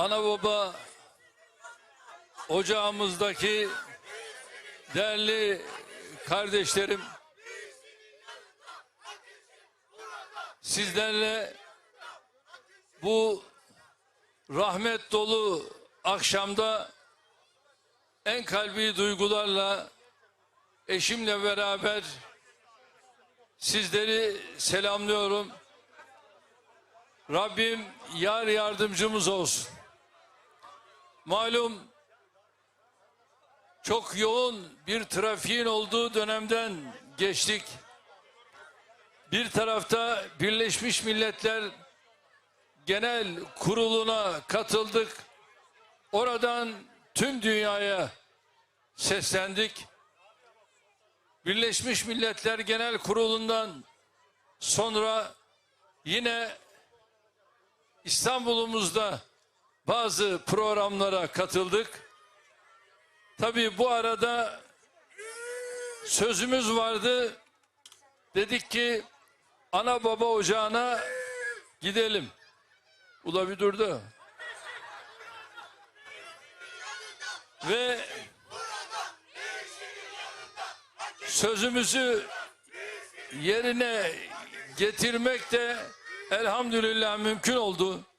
ana baba ocağımızdaki değerli kardeşlerim sizlerle bu rahmet dolu akşamda en kalbi duygularla eşimle beraber sizleri selamlıyorum. Rabbim yar yardımcımız olsun. Malum çok yoğun bir trafiğin olduğu dönemden geçtik. Bir tarafta Birleşmiş Milletler Genel Kurulu'na katıldık. Oradan tüm dünyaya seslendik. Birleşmiş Milletler Genel Kurulu'ndan sonra yine İstanbul'umuzda bazı programlara katıldık. Tabii bu arada sözümüz vardı. Dedik ki ana baba ocağına gidelim. Ula bir durdu. Ve sözümüzü yerine getirmek de elhamdülillah mümkün oldu.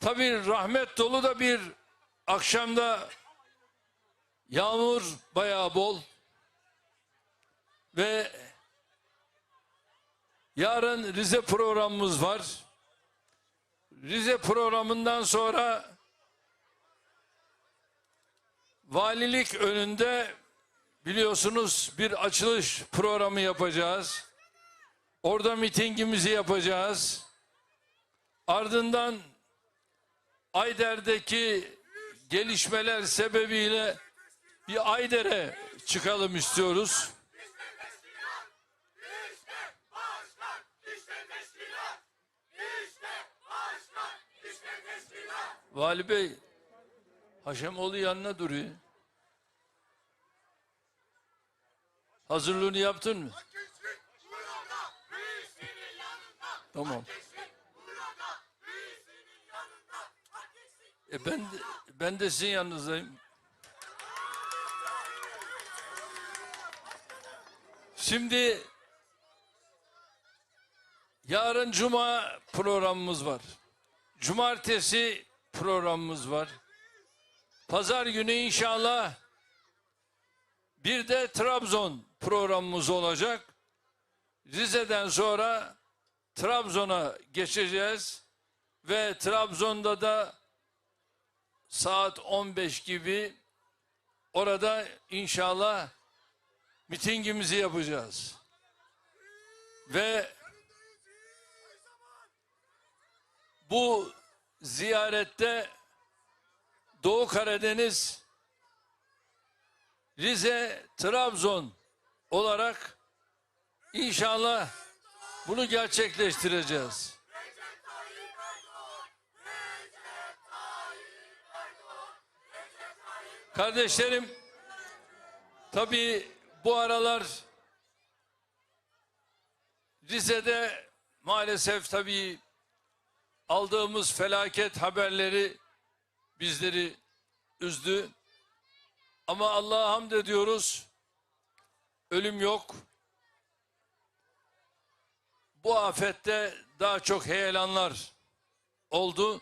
Tabii rahmet dolu da bir akşamda yağmur bayağı bol ve yarın Rize programımız var. Rize programından sonra valilik önünde biliyorsunuz bir açılış programı yapacağız. Orada mitingimizi yapacağız. Ardından Ayder'deki gelişmeler sebebiyle bir Ayder'e çıkalım istiyoruz. Vali Bey, Haşemoğlu yanına duruyor. Hazırlığını yaptın mı? Tamam. E ben ben de sizin yanınızdayım. Şimdi yarın cuma programımız var. Cumartesi programımız var. Pazar günü inşallah bir de Trabzon programımız olacak. Rize'den sonra Trabzon'a geçeceğiz ve Trabzon'da da saat 15 gibi orada inşallah mitingimizi yapacağız. Ve bu ziyarette Doğu Karadeniz, Rize, Trabzon olarak inşallah bunu gerçekleştireceğiz. Kardeşlerim, tabii bu aralar Rize'de maalesef tabii aldığımız felaket haberleri bizleri üzdü. Ama Allah'a hamd ediyoruz. Ölüm yok. Bu afette daha çok heyelanlar oldu.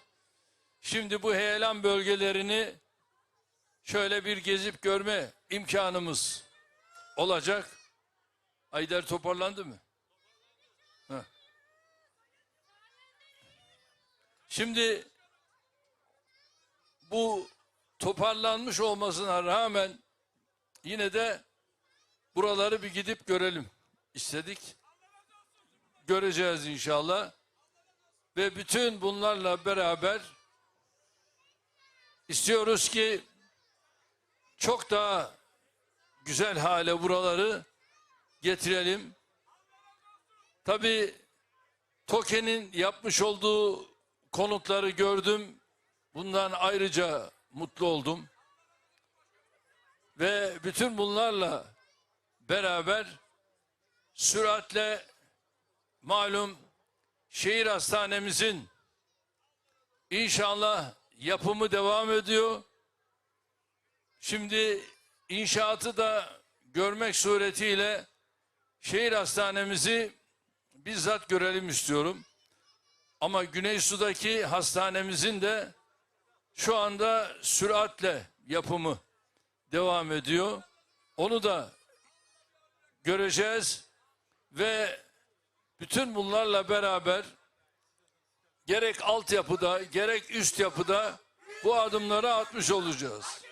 Şimdi bu heyelan bölgelerini şöyle bir gezip görme imkanımız olacak. Ayder toparlandı mı? Şimdi bu toparlanmış olmasına rağmen yine de buraları bir gidip görelim istedik. Göreceğiz inşallah. Ve bütün bunlarla beraber istiyoruz ki çok daha güzel hale buraları getirelim. Tabii TOKE'nin yapmış olduğu konutları gördüm. Bundan ayrıca mutlu oldum. Ve bütün bunlarla beraber süratle malum şehir hastanemizin İnşallah yapımı devam ediyor. Şimdi inşaatı da görmek suretiyle şehir hastanemizi bizzat görelim istiyorum. Ama Güneysu'daki hastanemizin de şu anda süratle yapımı devam ediyor. Onu da göreceğiz ve bütün bunlarla beraber gerek altyapıda gerek üst yapıda bu adımları atmış olacağız.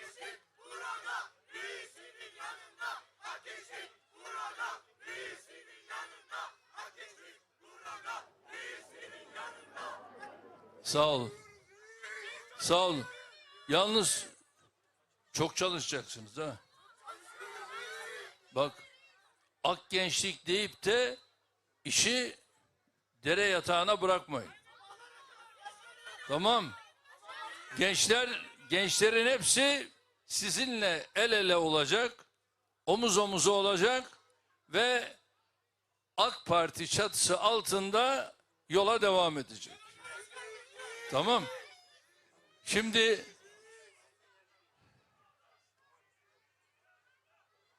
Sağ olun. Sağ olun. Yalnız çok çalışacaksınız ha. Bak ak gençlik deyip de işi dere yatağına bırakmayın. Tamam. Gençler, gençlerin hepsi sizinle el ele olacak, omuz omuza olacak ve AK Parti çatısı altında yola devam edecek. Tamam. Şimdi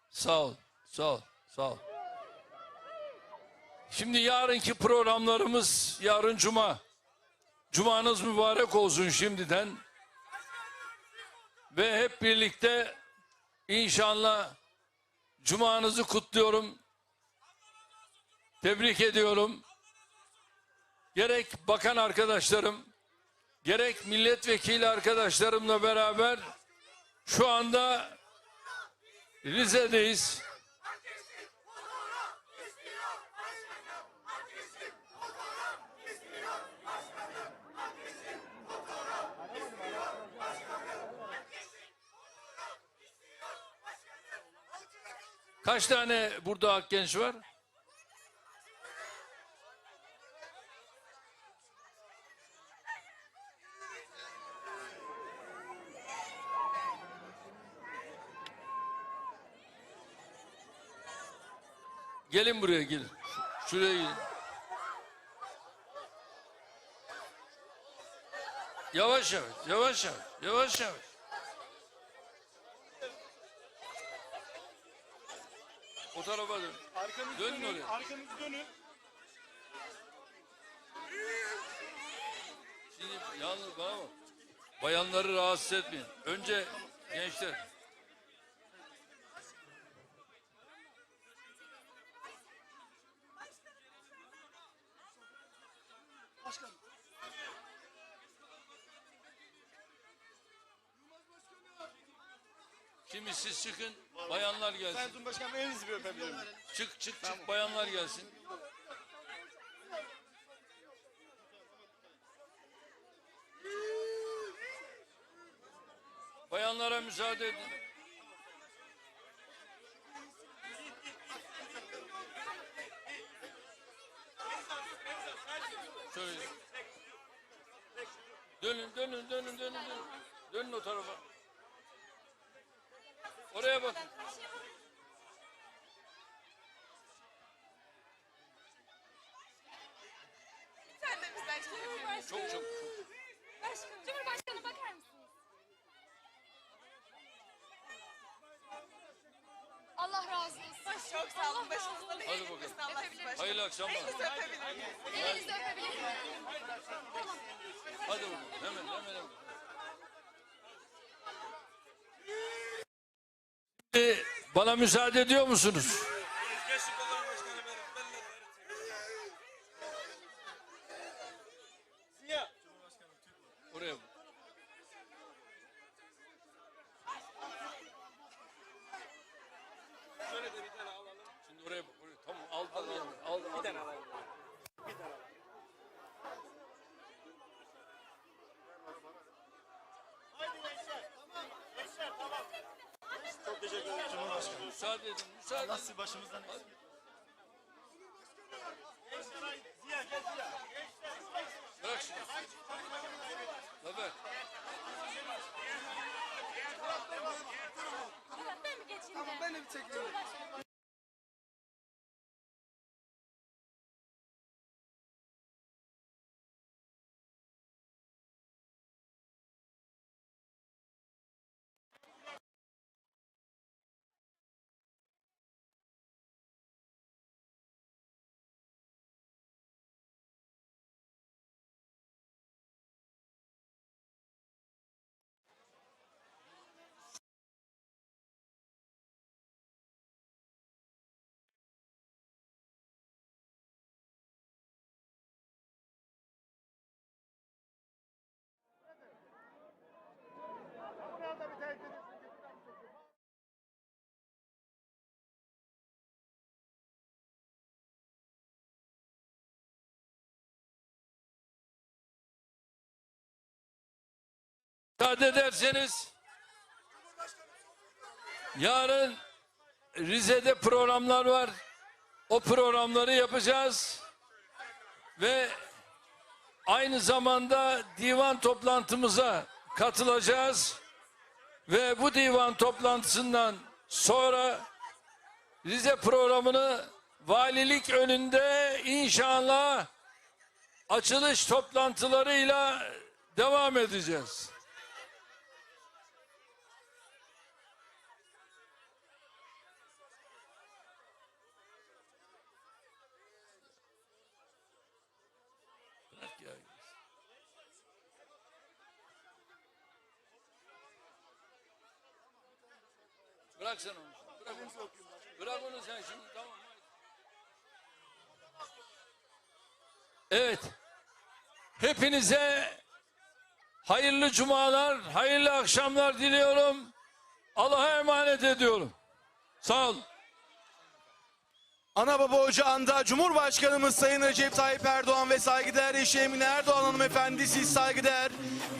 sağ ol, sağ ol, sağ ol. Şimdi yarınki programlarımız yarın cuma. Cumanız mübarek olsun şimdiden. Ve hep birlikte inşallah cumanızı kutluyorum. Tebrik ediyorum. Gerek bakan arkadaşlarım, gerek milletvekili arkadaşlarımla beraber şu anda Rize'deyiz. Kaç tane burada Akgenç var? Gelin buraya gelin. Şuraya gelin. Yavaş yavaş, yavaş yavaş, yavaş yavaş. O tarafa dön. Arkanızı Dönün dönün, oraya. arkanızı dönün. Şimdi yalnız bana bak. Bayanları rahatsız etmeyin. Önce gençler. Şimdi siz çıkın. Bayanlar gelsin. Sayın Cumhurbaşkanım elinizi bir öpebilir miyim? Çık çık çık bayanlar gelsin. Bayanlara müsaade edin. Şöyle. Dönün dönün dönün dönün dönün. Dönün o tarafa. Oraya bakın. Sen de bizden çekebilirsin. Çok çok çok. Başkanım. Cumhurbaşkanı bakar mısınız? Allah razı olsun. Çok sağ olun. Başınızda Hadi bakalım. Hayırlı akşamlar. Elinizi öpebilir miyim? Elinizi öpebilir miyim? Hadi bakalım. Hemen hemen hemen. Şimdi Bana müsaade ediyor musunuz? Ziya. Oraya. Şöyle de bir tane alalım. Şimdi oraya, oraya tamam aldı aldı aldı. Bir tane alalım. Bir tane alalım. Haydi gençler. Tamam. Gençler tamam. Çok teşekkür ederim Cumhurbaşkanım. Müsaade edin müsaade edin. Nasıl başımızdan eksik. Müsaade ederseniz yarın Rize'de programlar var. O programları yapacağız. Ve aynı zamanda divan toplantımıza katılacağız. Ve bu divan toplantısından sonra Rize programını valilik önünde inşallah açılış toplantılarıyla devam edeceğiz. Bırak sen onu. Bırak onu. Bırak onu sen şimdi tamam. Evet. Hepinize hayırlı cumalar, hayırlı akşamlar diliyorum. Allah'a emanet ediyorum. Sağ olun. Ana baba ocağında Cumhurbaşkanımız Sayın Recep Tayyip Erdoğan ve saygıdeğer eşi Emine Erdoğan hanımefendi siz saygıdeğer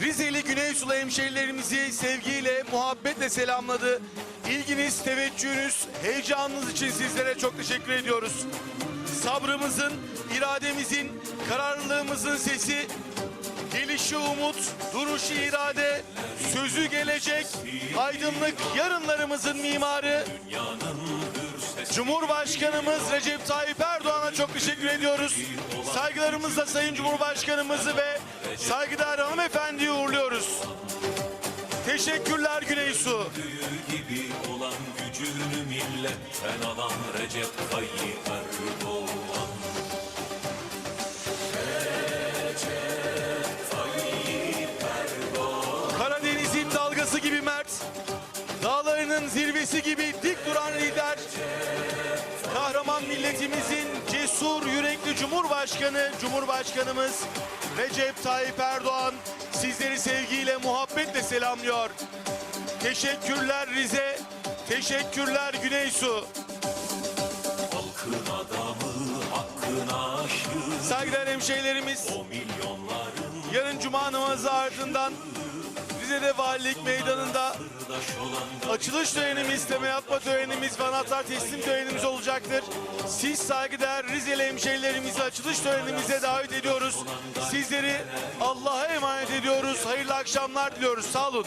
Rizeli Güney Sulu hemşehrilerimizi sevgiyle, muhabbetle selamladı. İlginiz, teveccühünüz, heyecanınız için sizlere çok teşekkür ediyoruz. Sabrımızın, irademizin, kararlılığımızın sesi, gelişi umut, duruşu irade, sözü gelecek, aydınlık yarınlarımızın mimarı, Cumhurbaşkanımız Recep Tayyip Erdoğan'a çok teşekkür ediyoruz. Saygılarımızla Sayın Cumhurbaşkanımızı ve saygıdeğer hanımefendiyi uğurluyoruz. Teşekkürler Güneysu. gibi olan gücünü milletten alan Recep Tayyip Erdoğan. Karadeniz'in dalgası gibi mert, dağlarının zirvesi gibi dik duran lider, kahraman milletimizin cesur yürekli Cumhurbaşkanı, Cumhurbaşkanımız Recep Tayyip Erdoğan sizleri sevgiyle, muhabbetle selamlıyor. Teşekkürler Rize, teşekkürler Güneysu. Halkın adamı, hakkın aşığı, Saygıdeğer hemşehrilerimiz, yarın cuma namazı ardından Rize'de Valilik Meydanı'nda Açılış törenimiz, temel atma törenimiz ve anahtar teslim törenimiz olacaktır. Siz saygıdeğer Rizeli hemşehrilerimizi açılış törenimize davet ediyoruz. Sizleri Allah'a emanet ediyoruz. Hayırlı akşamlar diliyoruz. Sağ olun.